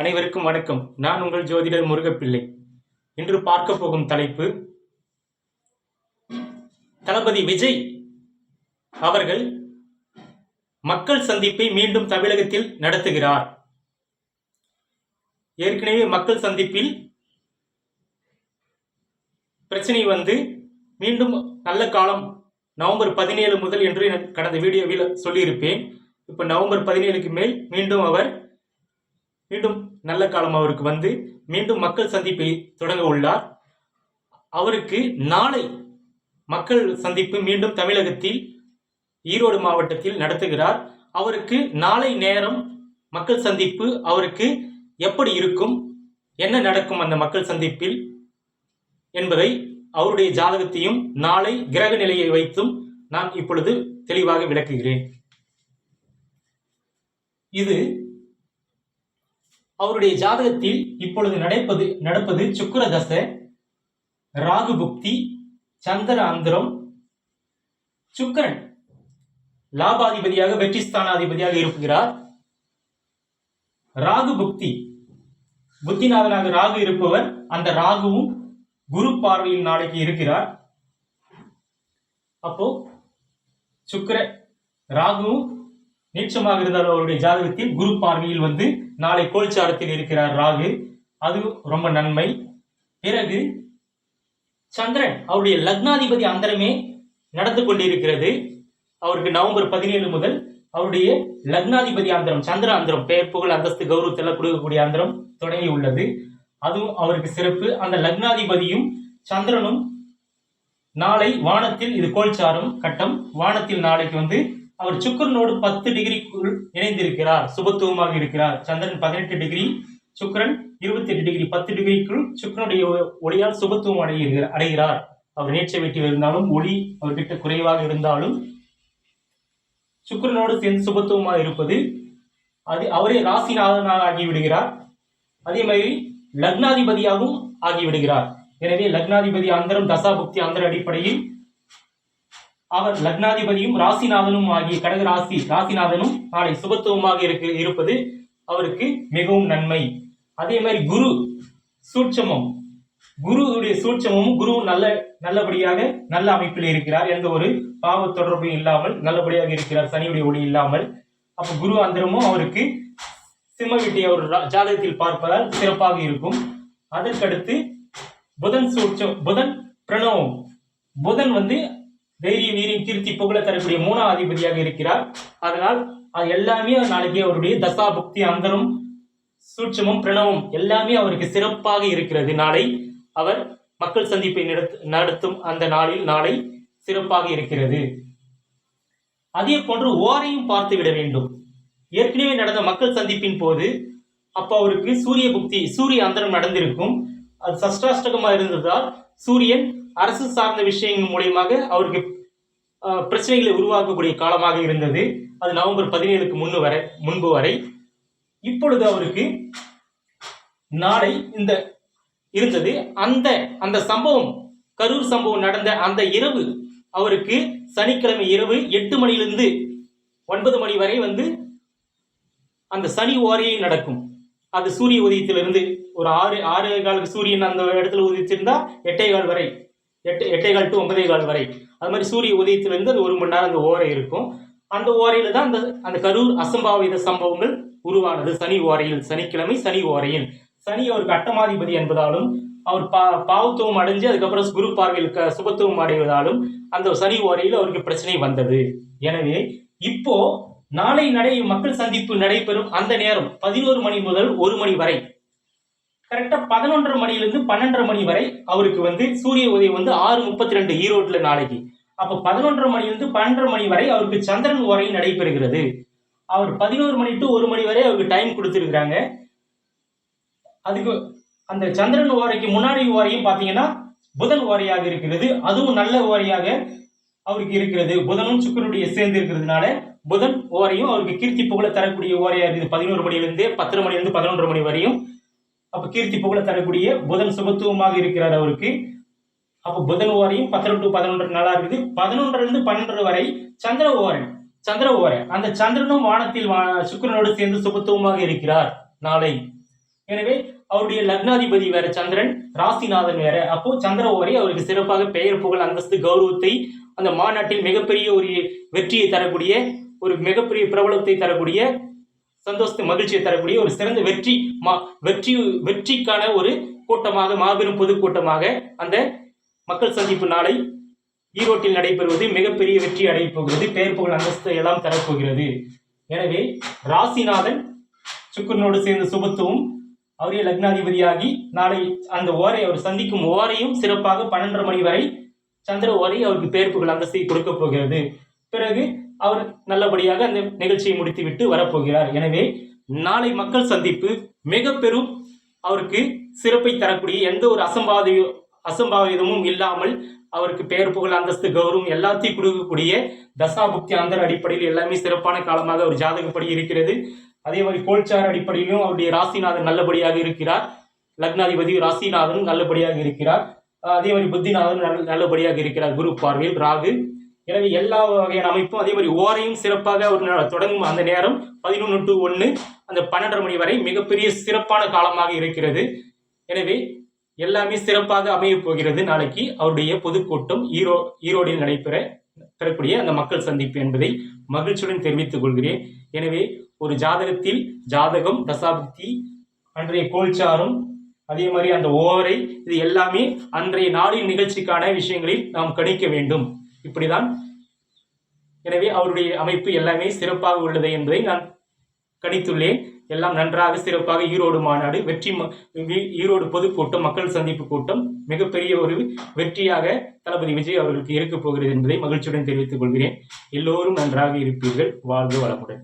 அனைவருக்கும் வணக்கம். நான் உங்கள் ஜோதிடர் முருகப்பிள்ளை. இன்று பார்க்க போகும் தலைப்பு தளபதி விஜய் அவர்கள் மக்கள் சந்திப்பை மீண்டும் தமிழகத்தில் நடத்துகிறார். ஏற்கனவே மக்கள் சந்திப்பில் பிரச்சனை வந்து மீண்டும் நல்ல காலம் நவம்பர் பதினேழு முதல் என்று கடந்த வீடியோவில் சொல்லியிருப்பேன். இப்போ நவம்பர் பதினேழுக்கு மேல் மீண்டும் அவர் மீண்டும் நல்ல காலம் அவருக்கு வந்து மீண்டும் மக்கள் சந்திப்பை தொடங்க உள்ளார். அவருக்கு நாளை மக்கள் சந்திப்பு மீண்டும் தமிழகத்தில் ஈரோடு மாவட்டத்தில் நடத்துகிறார். அவருக்கு நாளை நேரம் மக்கள் சந்திப்பு அவருக்கு எப்படி இருக்கும்? என்ன நடக்கும் அந்த மக்கள் சந்திப்பில்? என்பதை அவருடைய ஜாதகத்தையும் நாளை கிரக நிலையை வைத்தும் நான் இப்பொழுது தெளிவாக விளக்குகிறேன். இது அவருடைய ஜாதகத்தில் இப்பொழுது நடப்பது நடப்பது சுக்கர தசை ராகு புக்தி சந்திர அந்தரம் சுக்கிரன் லாபாதிபதியாக வெற்றி ஸ்தானாதிபதியாக இருக்கிறார் ராகு புக்தி புத்திநாதனாக ராகு இருப்பவர் அந்த ராகுவும் குரு பார்வையில் நாளைக்கு இருக்கிறார். அப்போ சுக்கர ராகுவும் நீச்சமாக இருந்தால் அவருடைய ஜாதகத்தில் குரு பார்வையில் வந்து நாளை கோல்சாரத்தில் இருக்கிறார் ராகு. அது ரொம்ப நன்மை. பிறகு சந்திரன் அவருடைய லக்னாதிபதி அந்தரமே நடந்து கொண்டிருக்கிறது. அவருக்கு நவம்பர் பதினேழு முதல் அவருடைய லக்னாதிபதி அந்தரம் சந்திர அந்தரம் பெயர் புகழ் அந்தஸ்து கௌரவத்தில் கொடுக்கக்கூடிய அந்தரம் தொடங்கி உள்ளது. அதுவும் அவருக்கு சிறப்பு. அந்த லக்னாதிபதியும் சந்திரனும் நாளை வானத்தில் இது கோல்சாரம் கட்டம் வானத்தில் நாளைக்கு வந்து அவர் சுக்கிரனோடு பத்து டிகிரிக்குள் இணைந்திருக்கிறார். சுபத்துவமாக இருக்கிறார். சந்திரன் பதினெட்டு டிகிரி சுக்கரன் இருபத்தி எட்டு டிகிரி பத்து டிகிரிக்குள் சுக்கரனுடைய ஒளியால் சுபத்துவம் அடைகிறார் அடைகிறார். அவர் நேற்றை வீட்டில் இருந்தாலும் ஒளி அவர்கிட்ட குறைவாக இருந்தாலும் சுக்கரனோடு சேர்ந்து சுபத்துவமாக இருப்பது அது அவரே ராசிநாதனாக ஆகிவிடுகிறார். அதே மாதிரி லக்னாதிபதியாகவும் ஆகிவிடுகிறார். எனவே லக்னாதிபதி அந்தரம் தசாபுக்தி அந்தர அடிப்படையில் அவர் லக்னாதிபதியும் ராசிநாதனும் ஆகிய கடக ராசி ராசிநாதனும் நாளை சுபத்துவமாக இருக்கு இருப்பது அவருக்கு மிகவும் நன்மை. அதே மாதிரி குரு சூட்சமம். குருவுடைய சூட்சமும் குரு நல்ல நல்லபடியாக நல்ல அமைப்பில் இருக்கிறார். எந்த ஒரு பாவ தொடர்பும் இல்லாமல் நல்லபடியாக இருக்கிறார். சனியுடைய ஒளி இல்லாமல். அப்ப குரு அந்தரமும் அவருக்கு சிம்ம வீட்டை அவர் ஜாதகத்தில் பார்ப்பதால் சிறப்பாக இருக்கும். அதற்கடுத்து புதன் சூட்சம் புதன் பிரணவம். புதன் வந்து தைரிய வீரியம் கீர்த்தி புகழ தரக்கூடிய மூணாம் அதிபதியாக இருக்கிறார். அதனால் அது எல்லாமே நாளைக்கு அவருடைய தசா புக்தி அந்தரும் சூட்சமும் பிரணவும் எல்லாமே அவருக்கு சிறப்பாக இருக்கிறது. நாளை அவர் மக்கள் சந்திப்பை நடத்தும் அந்த நாளில் நாளை சிறப்பாக இருக்கிறது. அதே போன்று ஓரையும் பார்த்து விட வேண்டும். ஏற்கனவே நடந்த மக்கள் சந்திப்பின் போது அப்போ அவருக்கு சூரிய புக்தி சூரிய அந்தரம் நடந்திருக்கும். அது சஷ்டாஷ்டகமாக இருந்ததால் சூரியன் அரசு சார்ந்த விஷயங்கள் மூலியமாக அவருக்கு பிரச்சனைகளை உருவாக்கக்கூடிய காலமாக இருந்தது. அது நவம்பர் பதினேழுக்கு முன்னு வரை முன்பு வரை. இப்பொழுது அவருக்கு நாளை இந்த இருந்தது. அந்த அந்த சம்பவம் கரூர் சம்பவம் நடந்த அந்த இரவு அவருக்கு சனிக்கிழமை இரவு எட்டு மணியிலிருந்து ஒன்பது மணி வரை வந்து அந்த சனி ஓரையை நடக்கும். அது சூரிய உதயத்திலிருந்து ஒரு ஆறு ஆறு காலுக்கு சூரியன் அந்த இடத்துல உதித்திருந்தா எட்டே கால் வரை எட்டு எட்டே கால் டு ஒன்பதே கால் வரை. அது மாதிரி சூரிய உதயத்திலிருந்து அது ஒரு மணி நேரம் அந்த ஓரை இருக்கும். அந்த ஓரையில தான் அந்த அந்த கரூர் அசம்பாவித சம்பவங்கள் உருவானது. சனி ஓரையில் சனிக்கிழமை சனி ஓரையில். சனி அவருக்கு அட்டமாதிபதி என்பதாலும் அவர் பா பாவத்துவம் அடைஞ்சு அதுக்கப்புறம் குரு பார்வையில் க- சுபத்துவம் அடைவதாலும் அந்த சனி ஓரையில் அவருக்கு பிரச்சனை வந்தது. எனவே இப்போ நாளை நடை மக்கள் சந்திப்பு நடைபெறும் அந்த நேரம் பதினோரு மணி முதல் ஒரு மணி வரை. கரெக்டா பதினொன்றரை மணிலேருந்து பன்னெண்டரை மணி வரை அவருக்கு வந்து சூரிய உதயம் வந்து ஆறு முப்பத்தி ரெண்டு ஈரோட்டில் நாளைக்கு. அப்போ பதினொன்றரை மணிலேருந்து பன்னெண்டரை மணி வரை அவருக்கு சந்திரன் உரை நடைபெறுகிறது. அவர் பதினோரு மணி டு ஒரு மணி வரை அவருக்கு டைம் கொடுத்துருக்குறாங்க. அதுக்கு அந்த சந்திரன் ஓரைக்கு முன்னாடி ஓரையும் பார்த்தீங்கன்னா புதன் ஓரையாக இருக்கிறது. அதுவும் நல்ல ஓரையாக அவருக்கு இருக்கிறது. புதனும் சுக்கிரனுடைய சேர்ந்து இருக்கிறதுனால புதன் ஓரையும் அவருக்கு கீர்த்தி புகழ தரக்கூடிய ஓரையாக இருக்குது. பதினோரு மணிலேருந்து பத்தரை மணிலிருந்து பதினொன்றரை மணி வரையும் அப்ப கீர்த்தி புகழ தரக்கூடிய புதன் சுபத்துவமாக இருக்கிறார் அவருக்கு. அப்ப புதன் ஓரையும் பத்தரை டு பதினொன்று நாளா இருக்குது. பதினொன்றுல இருந்து பன்னெண்டு வரை சந்திர ஓரை சந்திர ஓரை அந்த சந்திரனும் வானத்தில் வா- சுக்கிரனோடு சேர்ந்து சுபத்துவமாக இருக்கிறார் நாளை. எனவே அவருடைய லக்னாதிபதி வேற சந்திரன் ராசிநாதன் வேற. அப்போ சந்திர ஓரை அவருக்கு சிறப்பாக பெயர் புகழ் அந்தஸ்து கௌரவத்தை அந்த மாநாட்டில் மிகப்பெரிய ஒரு வெற்றியை தரக்கூடிய ஒரு மிகப்பெரிய பிரபலத்தை தரக்கூடிய சந்தோஷத்தை மகிழ்ச்சியை தரக்கூடிய ஒரு சிறந்த வெற்றி மா வெற்றி வெற்றிக்கான ஒரு கூட்டமாக மாபெரும் பொதுக்கூட்டமாக அந்த மக்கள் சந்திப்பு நாளை ஈரோட்டில் நடைபெறுவது மிகப்பெரிய வெற்றி அடையப் போகிறது பெயர் புகழ் அந்தஸ்து எல்லாம் தரப்போகிறது எனவே ராசிநாதன் சுக்கிரனோடு சேர்ந்த சுபத்துவம் அவரே லக்னாதிபதியாகி நாளை அந்த ஓரை அவர் சந்திக்கும் ஓரையும் சிறப்பாக பன்னெண்டரை மணி வரை சந்திர ஓரை அவருக்கு பெயர் புகழ் அந்தஸ்தை கொடுக்க போகிறது. பிறகு அவர் நல்லபடியாக அந்த நிகழ்ச்சியை முடித்துவிட்டு வரப்போகிறார். எனவே நாளை மக்கள் சந்திப்பு மிக பெரும் அவருக்கு சிறப்பை தரக்கூடிய எந்த ஒரு அசம்பாவித அசம்பாவிதமும் இல்லாமல் அவருக்கு பெயர் புகழ் அந்தஸ்து கௌரவம் எல்லாத்தையும் கொடுக்கக்கூடிய தசாபுக்தி அந்தர் அடிப்படையில் எல்லாமே சிறப்பான காலமாக அவர் ஜாதகப்படி இருக்கிறது. அதே மாதிரி கோல்சார் அடிப்படையிலும் அவருடைய ராசிநாதன் நல்லபடியாக இருக்கிறார். லக்னாதிபதி ராசிநாதனும் நல்லபடியாக இருக்கிறார். அதே மாதிரி புத்திநாதனும் நல்லபடியாக இருக்கிறார். குரு பார்வையில் ராகு. எனவே எல்லா வகையான அமைப்பும் அதே மாதிரி ஓரையும் சிறப்பாக அவர் தொடங்கும் அந்த நேரம் பதினொன்று டு ஒன்று அந்த பன்னெண்டரை மணி வரை மிகப்பெரிய சிறப்பான காலமாக இருக்கிறது. எனவே எல்லாமே சிறப்பாக அமையப் போகிறது நாளைக்கு. அவருடைய பொதுக்கூட்டம் ஈரோ ஈரோடில் நடைபெற பெறக்கூடிய அந்த மக்கள் சந்திப்பு என்பதை மகிழ்ச்சியுடன் தெரிவித்துக் கொள்கிறேன். எனவே ஒரு ஜாதகத்தில் ஜாதகம் தசாபக்தி அன்றைய கோல்சாரம் அதே மாதிரி அந்த ஓரை இது எல்லாமே அன்றைய நாளின் நிகழ்ச்சிக்கான விஷயங்களில் நாம் கணிக்க வேண்டும். இப்படிதான். எனவே அவருடைய அமைப்பு எல்லாமே சிறப்பாக உள்ளது என்பதை நான் கணித்துள்ளேன். எல்லாம் நன்றாக சிறப்பாக ஈரோடு மாநாடு வெற்றி ஈரோடு பொதுக்கூட்டம் மக்கள் சந்திப்பு கூட்டம் மிகப்பெரிய ஒரு வெற்றியாக தளபதி விஜய் அவர்களுக்கு இருக்கப் போகிறது என்பதை மகிழ்ச்சியுடன் தெரிவித்துக் கொள்கிறேன். எல்லோரும் நன்றாக இருப்பீர்கள். வாழ்ந்து வளமுடன்.